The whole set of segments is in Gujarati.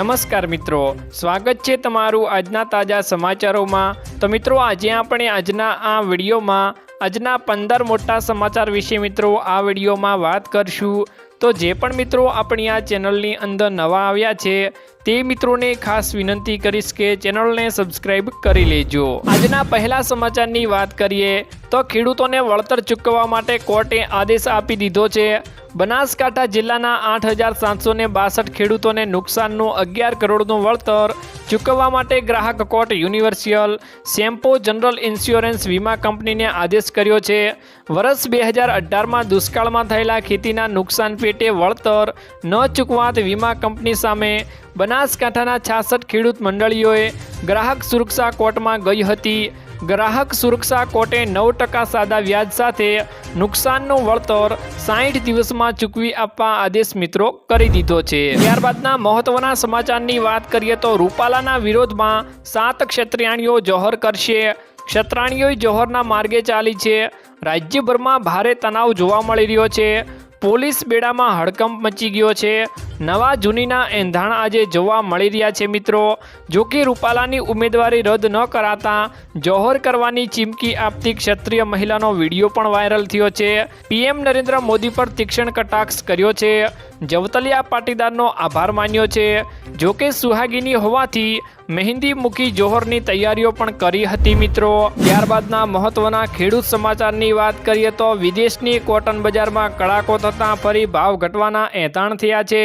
નમસ્કાર મિત્રો, સ્વાગત છે તમારું આજના તાજા સમાચારોમાં. તો મિત્રો, આજે આપણે આજના આ વિડીયોમાં, આજના પંદર મોટા સમાચાર વિશે મિત્રો આ વિડીયોમાં વાત કરશું. તો જે પણ મિત્રો આપણી આ ચેનલની અંદર નવા આવ્યા છે તે મિત્રોને ખાસ વિનંતી કરીશ કે ચેનલને સબસ્ક્રાઇબ કરી લેજો. આજના પહેલા સમાચારની વાત કરીએ, તો ખેડૂતોને વળતર ચૂકવવા માટે કોર્ટે આદેશ આપી દીધો છે. બનાસકાંઠા જિલ્લાના આઠ હજાર સાતસો ને બાસઠ ખેડૂતોને નુકસાનનું અગિયાર કરોડનું વળતર ચૂકવવા માટે ગ્રાહક court Universal Sompo General Insurance વીમા કંપનીને આદેશ કર્યો છે. વર્ષ બે હજાર અઢારમાં દુષ્કાળમાં થયેલા ખેતીના નુકસાન પેટે વળતર ન ચૂકવાત વીમા કંપની સામે બનાસકાંઠાના છાસઠ ખેડૂત મંડળીઓએ ગ્રાહક સુરક્ષા કોર્ટમાં ગઈ હતી. ગ્રાહક સુરક્ષા કોર્ટે નવ ટકા સાદા વ્યાજ સાથે નુકસાનનું વળતર સાઠ દિવસમાં ચૂકવી આપવા આદેશ મિત્રો કરી દીધો છે. ત્યારબાદના મહત્વના સમાચારની વાત કરીએ તો રૂપાલાના વિરોધમાં સાત ક્ષત્રિયાણીઓ જોહર કરશે. ક્ષત્રાણીઓ જોહરના માર્ગે ચાલી છે. રાજ્યભરમાં ભારે તણાવ જોવા મળી રહ્યો છે. પોલીસ બેડામાં હડકંપ મચી ગયો છે. નવા જૂનીના એંધાણ આજે જોવા મળી રહ્યા છે મિત્રો. જો કે રૂપાલાની ઉમેદવારી રદ ન કરાતા જોહર કરવાની ચીમકી આપતી ક્ષત્રિય મહિલાનો વીડિયો પણ વાયરલ થયો છે. પીએમ નરેન્દ્ર મોદી પર તીક્ષણ કટાક્ષ કર્યો છે. જવતલિયા પાટીદારનો આભાર માન્યો છે. જો કે સુહાગીની હોવાથી મહેંદી મૂકી જોહરની તૈયારીઓ પણ કરી હતી મિત્રો. ત્યારબાદના મહત્વના ખેડૂત સમાચારની વાત કરીએ તો વિદેશની કોટન બજારમાં કડાકો થતાં ફરી ભાવ ઘટવાના એંધાણ થયા છે.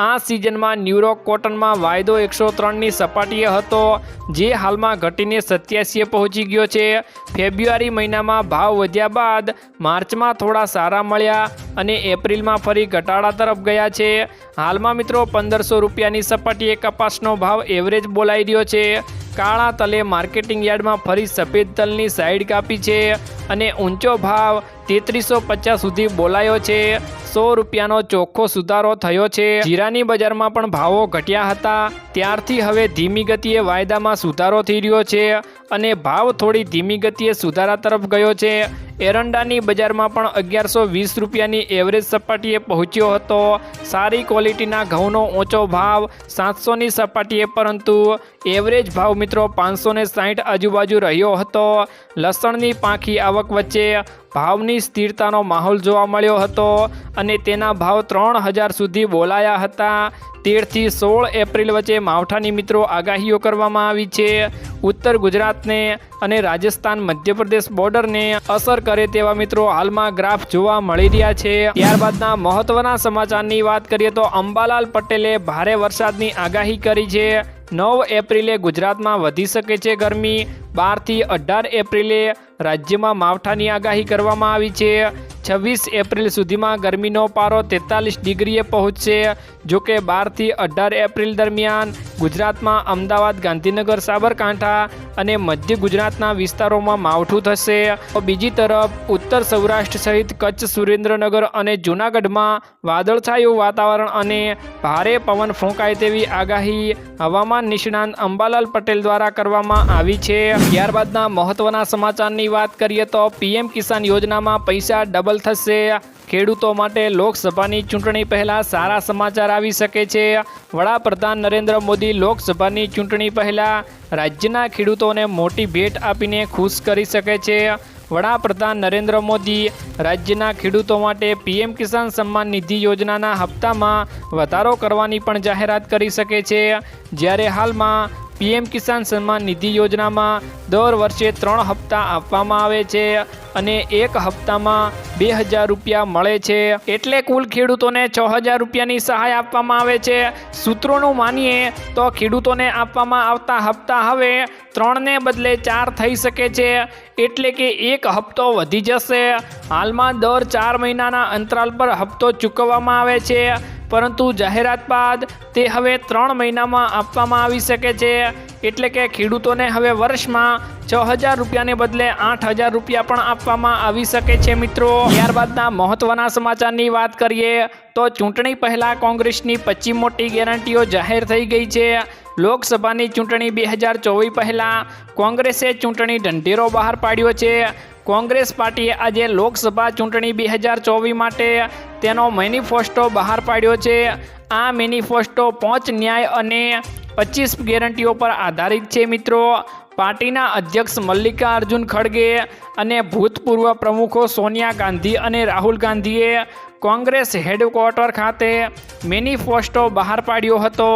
આ સિઝનમાં ન્યુરો કોટનમાં વાયદો એકસો ત્રણની સપાટીએ હતો, જે હાલમાં ઘટીને સત્યાસીએ પહોંચી ગયો છે. ફેબ્રુઆરી મહિનામાં ભાવ વધ્યા બાદ માર્ચમાં થોડા સારા મળ્યા અને એપ્રિલમાં ફરી ઘટાડા તરફ ગયા છે. હાલમાં મિત્રો પંદરસો રૂપિયાની સપાટીએ કપાસનો ભાવ એવરેજ બોલાઈ રહ્યો છે. કાળા તલે માર્કેટિંગ યાર્ડમાં ફરી સફેદ તલની સાઈડ કાપી છે અને ઊંચો ભાવ તેત્રીસો પચાસ સુધી બોલાયો છે. સો રૂપિયાનો ચોખ્ખો સુધારો થયો છે. જીરાની બજારમાં પણ ભાવો ઘટ્યા હતા. ત્યારથી હવે ધીમી ગતિએ વાયદામાં સુધારો થઈ રહ્યો છે અને ભાવ થોડી ધીમી ગતિએ સુધારા તરફ ગયો છે. એરંડાની બજારમાં પણ અગિયારસો વીસ રૂપિયાની એવરેજ સપાટીએ પહોંચ્યો હતો. સારી ક્વોલિટીના ઘઉંનો ઊંચો ભાવ સાતસોની સપાટીએ, પરંતુ એવરેજ ભાવ મિત્રો પાંચસો ને સાહીઠ આજુબાજુ રહ્યો હતો. લસણની પાંખી આવક વચ્ચે ભાવની સ્થિરતાનો માહોલ જોવા મળ્યો હતો અને તેના ભાવ ત્રણ હજાર સુધી બોલાયા હતા. તેરથી સોળ એપ્રિલ વચ્ચે માવઠાની મિત્રો આગાહીઓ કરવામાં આવી છે. ઉત્તર ગુજરાતને અને રાજસ્થાન મધ્યપ્રદેશ બોર્ડરને અસર કરે તેવા મિત્રો હાલમાં ગ્રાફ જોવા મળી રહ્યા છે. ત્યારબાદના મહત્વના સમાચારની વાત કરીએ તો અંબાલાલ પટેલે ભારે વરસાદની આગાહી કરી છે. નવ એપ્રિલે ગુજરાતમાં વધી શકે છે ગરમી. બારથી અઢાર એપ્રિલે રાજ્યમાં માવઠાની આગાહી કરવામાં આવી છે. છવ્વીસ એપ્રિલ સુધીમાં ગરમીનો પારો તેતાલીસ ડિગ્રીએ પહોંચશે. જોકે બારથી અઢાર એપ્રિલ દરમિયાન ગુજરાતમાં અમદાવાદ, ગાંધીનગર, સાબરકાંઠા અને મધ્ય ગુજરાતના વિસ્તારોમાં માવઠું થશે. બીજી તરફ, ઉત્તર સૌરાષ્ટ્ર સહિત કચ્છ, સુરેન્દ્રનગર અને જૂનાગઢમાં વાદળછાયું વાતાવરણ અને ભારે પવન ફૂંકાય તેવી આગાહી હવામાન નિષ્ણાંત અંબાલાલ પટેલ દ્વારા કરવામાં આવી છે. ત્યારબાદના મહત્વના સમાચારની વાત કરીએ તો પીએમ કિસાન યોજનામાં પૈસા ડબલ થશે. ખેડૂતો માટે લોકસભાની ચૂંટણી પહેલાં સારા સમાચાર આવી શકે છે. વડાપ્રધાન નરેન્દ્ર મોદી લોકસભાની ચૂંટણી પહેલાં રાજ્યના ખેડૂતોને મોટી ભેટ આપીને ખુશ કરી શકે છે. વડાપ્રધાન નરેન્દ્ર મોદી રાજ્યના ખેડૂતો માટે પીએમ કિસાન સન્માન નિધિ યોજનાના હપ્તામાં વધારો કરવાની પણ જાહેરાત કરી શકે છે. જ્યારે હાલમાં પીએમ કિસાન સન્માન નિધિ યોજનામાં દર વર્ષે ત્રણ હપ્તા આપવામાં આવે છે અને એક હપ્તામાં બે હજાર રૂપિયા મળે છે. એટલે કુલ ખેડૂતોને છ હજાર રૂપિયાની સહાય આપવામાં આવે છે. સૂત્રોનું માનીએ તો ખેડૂતોને આપવામાં આવતા હપ્તા હવે ત્રણને બદલે ચાર થઈ શકે છે. એટલે કે એક હપ્તો વધી જશે. હાલમાં દર ચાર મહિનાના અંતરાલ પર હપ્તો ચૂકવવામાં આવે છે. પરંતુ જાહેરાત બાદ તે હવે ત્રણ મહિનામાં આપવામાં આવી શકે છે. એટલે કે ખેડૂતોને હવે વર્ષમાં છ હજાર રૂપિયાને બદલે આઠ હજાર રૂપિયા પણ આપવામાં આવી શકે છે મિત્રો. ત્યારબાદના મહત્વના સમાચારની વાત કરીએ તો ચૂંટણી પહેલાં કોંગ્રેસની પચી મોટી ગેરંટીઓ જાહેર થઈ ગઈ છે. લોકસભાની ચૂંટણી બે હજાર ચોવીસ પહેલાં કોંગ્રેસે ચૂંટણી ઢંઢેરો બહાર પાડ્યો છે. કોંગ્રેસ પાર્ટીએ આજે લોકસભા ચૂંટણી બે હજાર ચોવીસ માટે તેનો મેનિફેસ્ટો બહાર પાડ્યો છે. આ મેનિફેસ્ટો પાંચ ન્યાય અને પચીસ ગેરંટીઓ પર આધારિત છે મિત્રો. પાર્ટીના અધ્યક્ષ મલ્લિકાર્જુન ખડગે અને ભૂતપૂર્વ પ્રમુખો સોનિયા ગાંધી અને રાહુલ ગાંધીએ કોંગ્રેસ હેડક્વાર્ટર ખાતે મેનિફેસ્ટો બહાર પાડ્યો હતો.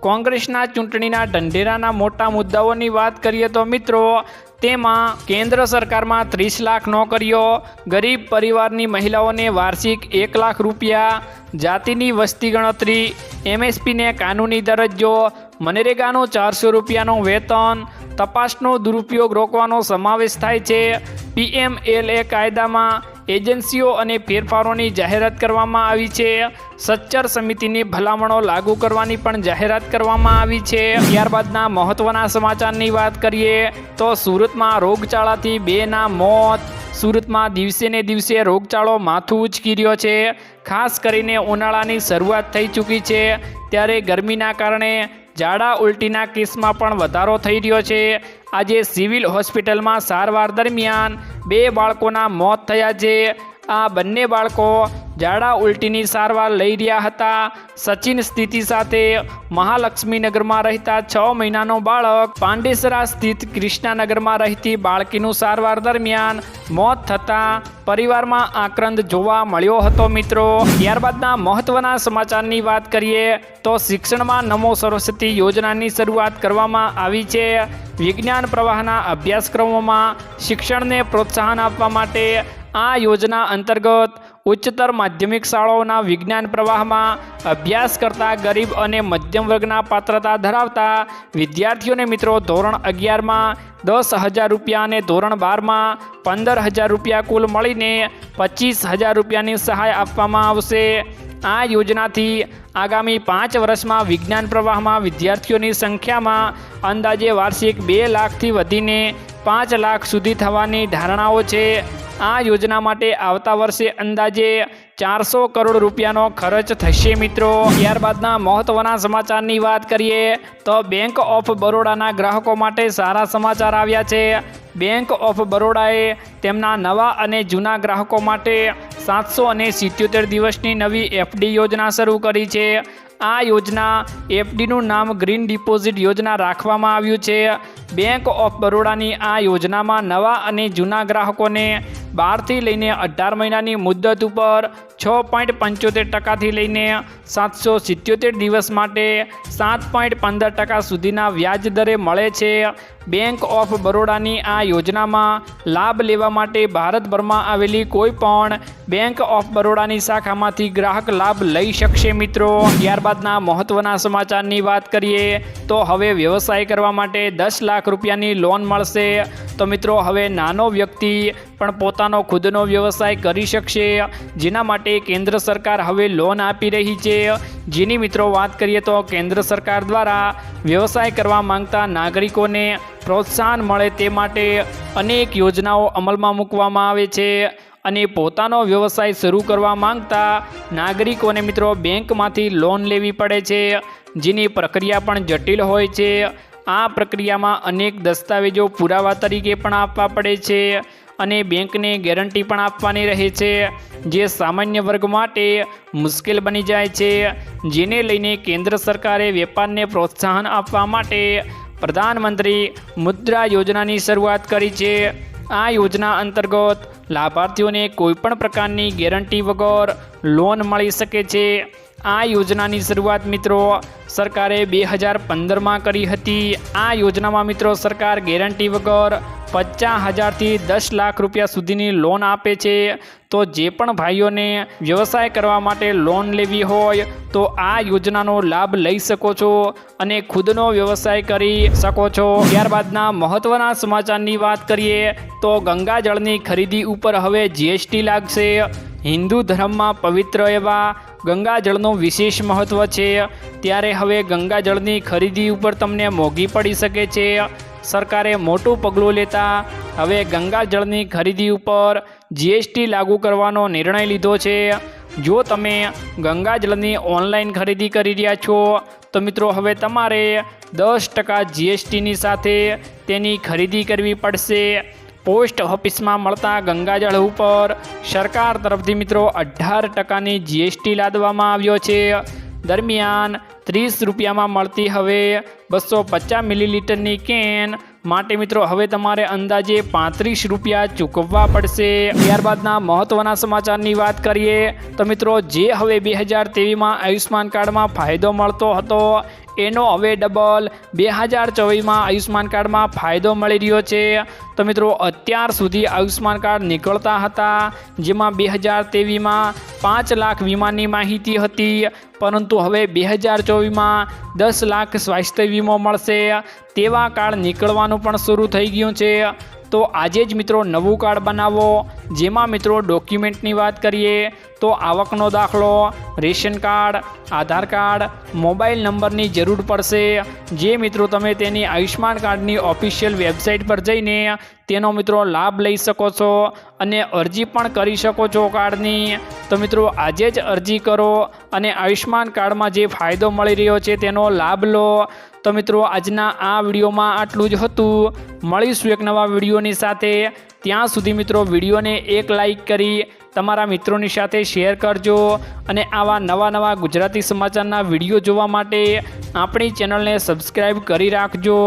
કોંગ્રેસના ચૂંટણીના ઢંઢેરાના મોટા મુદ્દાઓની વાત કરીએ તો મિત્રો, તેમાં કેન્દ્ર સરકારમાં ત્રીસ લાખ નોકરીઓ, ગરીબ પરિવારની મહિલાઓને વાર્ષિક એક લાખ રૂપિયા, જાતિની વસ્તી ગણતરી, એમએસપીને કાનૂની દરજ્જો મનરેગાનો ચારસો રૂપિયાનો વેતન, તપાસનો દુરુપયોગ રોકવાનો સમાવેશ થાય છે. પીએમએલએ કાયદામાં એજન્સીઓ અને ફેરફારોની જાહેરાત કરવામાં આવી છે. સચ્ચર સમિતિની ભલામણો લાગુ કરવાની પણ જાહેરાત કરવામાં આવી છે. ત્યારબાદના મહત્વના સમાચારની વાત કરીએ તો સુરતમાં રોગચાળાથી બેના મોત. સુરતમાં દિવસે ને દિવસે રોગચાળો માથું ઉચકી રહ્યો છે. ખાસ કરીને ઉનાળાની શરૂઆત થઈ ચૂકી છે. ત્યારે ગરમીના કારણે ઝાડા ઉલટીના કેસમાં પણ વધારો થઈ રહ્યો છે. આજે સિવિલ હોસ્પિટલમાં સારવાર દરમિયાન બે બાળકોના મોત થયા છે. આ બંને બાળકો ઝાડા ઉલટીની સારવાર લઈ રહ્યા હતા. સચિન સ્થિતિ સાથે મહાલક્ષ્મીનગરમાં રહેતા છ મહિનાનો બાળક પાંડેસરા સ્થિત કૃષ્ણાનગરમાં રહેતી બાળકીનું સારવાર દરમિયાન મોત થતાં પરિવારમાં આક્રંદ જોવા મળ્યો હતો મિત્રો. ત્યારબાદના મહત્વના સમાચારની વાત કરીએ તો શિક્ષણમાં નમો સરસ્વતી યોજનાની શરૂઆત કરવામાં આવી છે. વિજ્ઞાન પ્રવાહના અભ્યાસક્રમોમાં શિક્ષણને પ્રોત્સાહન આપવા માટે આ યોજના અંતર્ગત ઉચ્ચતર માધ્યમિક શાળાઓના વિજ્ઞાન પ્રવાહમાં અભ્યાસ કરતા ગરીબ અને મધ્યમ વર્ગના પાત્રતા ધરાવતા વિદ્યાર્થીઓને મિત્રો ધોરણ અગિયારમાં દસ હજાર રૂપિયા અને ધોરણ બારમાં પંદર હજાર રૂપિયા કુલ મળીને પચીસ હજાર રૂપિયાની સહાય આપવામાં આવશે. આ યોજનાથી આગામી પાંચ વર્ષમાં વિજ્ઞાન પ્રવાહમાં વિદ્યાર્થીઓની સંખ્યામાં અંદાજે વાર્ષિક બે લાખથી વધીને પાંચ લાખ સુધી થવાની ધારણાઓ છે. આ યોજના માટે આવતા વર્ષે અંદાજે ચારસો કરોડ રૂપિયાનો ખર્ચ થશે મિત્રો. ત્યારબાદના મહત્વના સમાચારની વાત કરીએ તો બેંક ઓફ બરોડાના ગ્રાહકો માટે સારા સમાચાર આવ્યા છે. બેંક ઓફ બરોડાએ તેમના નવા અને જૂના ગ્રાહકો માટે સાતસો અને સિત્યોતેર દિવસની નવી એફડી યોજના શરૂ કરી છે. આ યોજના એફડીનું નામ ગ્રીન ડિપોઝિટ યોજના રાખવામાં આવ્યું છે. બેંક ઓફ બરોડાની આ યોજનામાં નવા અને જૂના ગ્રાહકોને બારથી લઈને અઢાર મહિનાની મુદ્દત ઉપર છ પોઈન્ટ પંચોતેર ટકાથી લઈને સાતસો સિત્યોતેર દિવસ માટે સાત પોઈન્ટ પંદર ટકા સુધીના વ્યાજ દરે મળે છે. બેંક ઓફ બરોડાની આ યોજનામાં લાભ લેવા માટે ભારતભરમાં આવેલી કોઈ પણ બેંક ઓફ બરોડાની શાખામાંથી ગ્રાહક લાભ લઈ શકશે મિત્રો. ત્યારબાદના મહત્ત્વના સમાચારની વાત કરીએ તો હવે વ્યવસાય કરવા માટે દસ લાખ રૂપિયાની લોન મળશે. તો મિત્રો, હવે નાનો વ્યક્તિ પણ પોતાનો ખુદનો વ્યવસાય કરી શકશે. જેના માટે કેન્દ્ર સરકાર હવે લોન આપી રહી છે. જેની મિત્રો વાત કરીએ તો કેન્દ્ર સરકાર દ્વારા વ્યવસાય કરવા માંગતા નાગરિકોને પ્રોત્સાહન મળે તે માટે અનેક યોજનાઓ અમલમાં મૂકવામાં આવે છે. અને પોતાનો વ્યવસાય શરૂ કરવા માંગતા નાગરિકોને મિત્રો બેંકમાંથી લોન લેવી પડે છે. જેની પ્રક્રિયા પણ જટિલ હોય છે. આ પ્રક્રિયામાં અનેક દસ્તાવેજો પુરાવા તરીકે પણ આપવા પડે છે. અને બેંકને ગેરંટી પણ આપવાની રહે છે. જે સામાન્ય વર્ગ માટે મુશ્કેલ બની જાય છે. જેને લઈને કેન્દ્ર સરકારે વેપારને પ્રોત્સાહન આપવા માટે પ્રધાનમંત્રી મુદ્રા યોજનાની શરૂઆત કરી છે. આ યોજના અંતર્ગત લાભાર્થીઓને કોઈપણ પ્રકારની ગેરંટી વગર લોન મળી શકે છે. આ યોજનાની શરૂઆત મિત્રો સરકારે બે હજાર પંદરમાં કરી હતી. આ યોજનામાં મિત્રો સરકાર ગેરંટી વગર પચાસ હજારથી દસ લાખ રૂપિયા સુધીની લોન આપે છે. તો જે પણ ભાઈઓને વ્યવસાય કરવા માટે લોન લેવી હોય તો આ યોજનાનો લાભ લઈ શકો છો અને ખુદનો વ્યવસાય કરી શકો છો. ત્યારબાદના મહત્ત્વના સમાચારની વાત કરીએ તો ગંગાજળની ખરીદી ઉપર હવે જીએસટી લાગશે. હિન્દુ ધર્મમાં પવિત્ર એવા ગંગાજળનું વિશેષ મહત્ત્વ છે. ત્યારે હવે ગંગાજળની ખરીદી ઉપર તમને મોંઘી પડી શકે છે. સરકારે મોટું પગલું લેતા હવે ગંગાજળની ખરીદી ઉપર જીએસટી લાગુ કરવાનો નિર્ણય લીધો છે. જો તમે ગંગાજળની ઓનલાઈન ખરીદી કરી રહ્યા છો, તો મિત્રો હવે તમારે દસ ટકા જીએસટીની સાથે તેની ખરીદી કરવી પડશે. પોસ્ટ ઓફિસમાં મળતા ગંગાજળ ઉપર સરકાર તરફથી મિત્રો અઢાર ટકાની જીએસટી લાદવામાં આવ્યો છે. દરમિયાન ત્રીસ રૂપિયામાં મળતી હવે બસો પચાસ મિલીલીટરની કેન માટે મિત્રો હવે તમારે અંદાજે પાંત્રીસ રૂપિયા ચૂકવવા પડશે. ત્યારબાદના મહત્ત્વના સમાચારની વાત કરીએ તો મિત્રો જે હવે બે હજાર તેવીસમાં આયુષ્માન કાર્ડમાં ફાયદો મળતો હતો એનો હવે ડબલ બે હજાર ચોવીસમાં આયુષ્માન કાર્ડમાં ફાયદો મળી રહ્યો છે. તો મિત્રો, અત્યાર સુધી આયુષ્માન કાર્ડ નીકળતા હતા, જેમાં બે હજાર તેવીસમાં પાંચ લાખ વીમાની માહિતી હતી, પરંતુ હવે બે હજાર ચોવીસમાં દસ લાખ સ્વાસ્થ્ય વીમો મળશે. તેવા કાર્ડ નીકળવાનું પણ શરૂ થઈ ગયું છે. તો આજે જ મિત્રો નવું કાર્ડ બનાવો. જેમાં મિત્રો ડોક્યુમેન્ટની વાત કરીએ તો આવકનો દાખલો, ration card, Aadhaar card, mobile નંબરની જરૂર પડશે. જે મિત્રો તમે તેની આયુષ્માન કાર્ડની ઓફિશિયલ વેબસાઇટ પર જઈને તેનો મિત્રો લાભ લઈ શકો છો અને અરજી પણ કરી શકો છો કાર્ડની. તો મિત્રો આજે જ અરજી કરો અને આયુષ્માન કાર્ડમાં જે ફાયદો મળી રહ્યો છે તેનો લાભ લો. તો મિત્રો આજના આ વિડીયોમાં આટલું જ હતું. મળીશું એક નવા વિડીયોની સાથે. ત્યાં સુધી મિત્રો વિડીયોને એક લાઈક કરી તમારા મિત્રોની સાથે શેર કરજો અને આવા નવા નવા ગુજરાતી સમાચારના વીડિયો જોવા માટે આપણી ચેનલને સબસ્ક્રાઈબ કરી રાખજો.